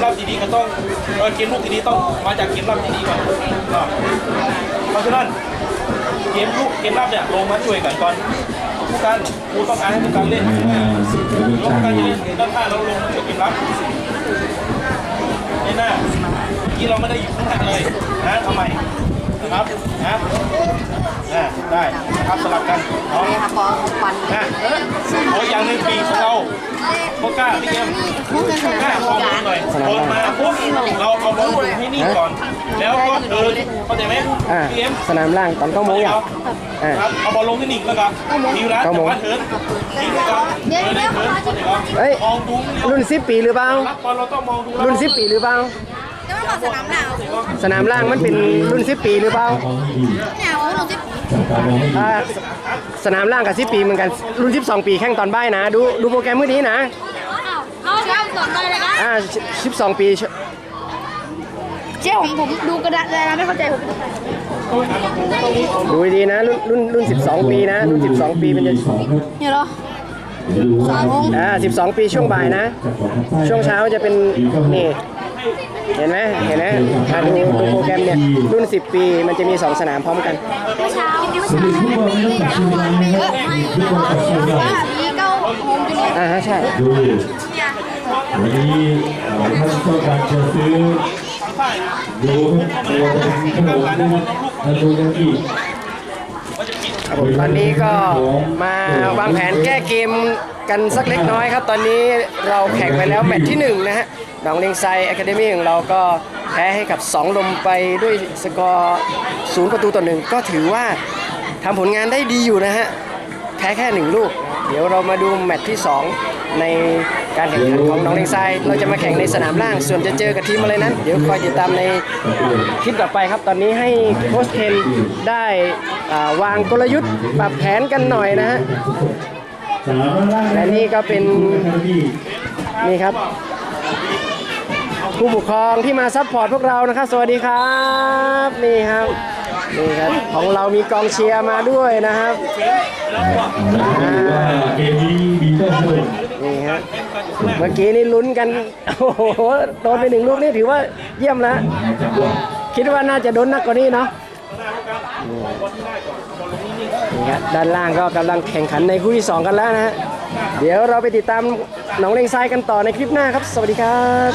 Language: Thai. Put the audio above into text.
มรับดีๆก็ต้องเออเกมลูกที่ดีต้องมาจากเกมรับที่ดีก่อนเพราะฉะนั้นเกมลูกเกมรับเนี่ยลงมาช่วยกันก่อนผู้การครูต้องการให้ผู้การเล่นลงการเล่นด้านข้างแล้วลงมาช่วยเกมรับนี่หน้าที่เราไม่ได้อยู่ข้างหน้าเลยนะทำไม นะครับนะอ่าได้นะครับสลับกันเนาะนี่ค่ะพอฟันนะโอ้ยอย่างหนึ่งปีของเราโคก้าพี่เอ็มกล้าความรู้หน่อยบอลมาปุ๊บเราเอาบอลลงให้นิ่งก่อน แล้วก็เดินเข้าใจไหมอ่าพี่เอ็มสนามล่างตอนเก้าโมงอย่างอ่า ครับเอาบอลลงให้นิ่งแล้วก็ดีแล้วเก้าโมแต่งว่าเถินนิ่งแล้วก็เดินเดินเดินเฮ้ย มองดูเดียวรุ่นสิบปีหรือเปล่า รับบอลเราต้องมองดูรุ่นสิบปีหรือเปล่า จะไม่บอกสนามหนาวสนามล่างมันเป็นรุ่นสิบปีหรือเปล่าเนี่ยโอ้ยลงที่อ่าสนามล่างกับสิบปีเหมือนกันรุ่นสิบสองปีแข่งตอนบ่ายนะ ดูดูโปรแกรมมื้อนี้นะเขาใช้สอนได้เลยนะอ่าสิบสองปีเจ้าผมผมดูกระดาษแล้วไม่เข้าใจผมดูดีๆนะรุ่นรุ่นรุ่นสิบสองปีนะรุ่นสิบสองปีมันจะเนี่ยเหรอสองงอ่าสิบสองปีช่วงบ่ายนะ ช่วงเช้าจะเป็นนี่ เห็นไหมเห็นไหมอ่าดูดูโปรแกรมเนี่ยรุ่น 10 ปีมันจะมี 2 สนามพร้อมกัน เมื่อเช้าเมื่อเช้าไม่ได้ทั้งวันไม่เยอะไม่ว่ามีเก้าโมงจนอ่าฮะใช่ ดูวันนี้เอ่อท่านต้องการจะซื้อดูตัวเป็นขนมนะครับท่านดูกันอีก ครับผมตอนนี้ก็มาวางแผนแก้เกมกันสักเล็กน้อยครับ ตอนนี้เราแข่งไปแล้วแมตช์ที่1นะฮะหนองเลงไซอะคาเดมี่ของเราก็แพ้ให้กับ 2 ลมไปด้วยสกอร์ศูนย์ประตูต่อหนึ่งก็ถือว่าทำผลงานได้ดีอยู่นะฮะ แพ้แค่หนึ่งลูก เดี๋ยวเรามาดูแมตช์ที่ 2 ในการแข่งขันของน้องเลงไซเราจะมาแข่งในสนามล่าง ส่วนจะเจอกับทีมอะไรนั้น เดี๋ยวคอยติดตามในคลิปต่อไปครับ ตอนนี้ให้โค้ชเคนได้วางกลยุทธ์ปรับแผนกันหน่อยนะฮะและนี่ก็เป็นนี่ครับผู้ปกครองที่มาซัพพอร์ตพวกเรานะครับ สวัสดีครับ นี่ครับ นี่ครับของเรามีกองเชียร์มาด้วยนะครับเกมนี้มีเจ้าชนนี่ฮะเมื่อกี้นี่ลุ้นกัน โอ้โหโดนไปหนึ่งลูกนี่ถือว่าเยี่ยมแล้วคิดว่าน่าจะโดนนักกว่านี้เนาะนี่ครับด้านล่างก็กำลังแข่งขันในคู่ที่2กันแล้วนะฮะเดี๋ยวเราไปติดตามหนองเลงทรายกันต่อในคลิปหน้าครับ สวัสดีครับ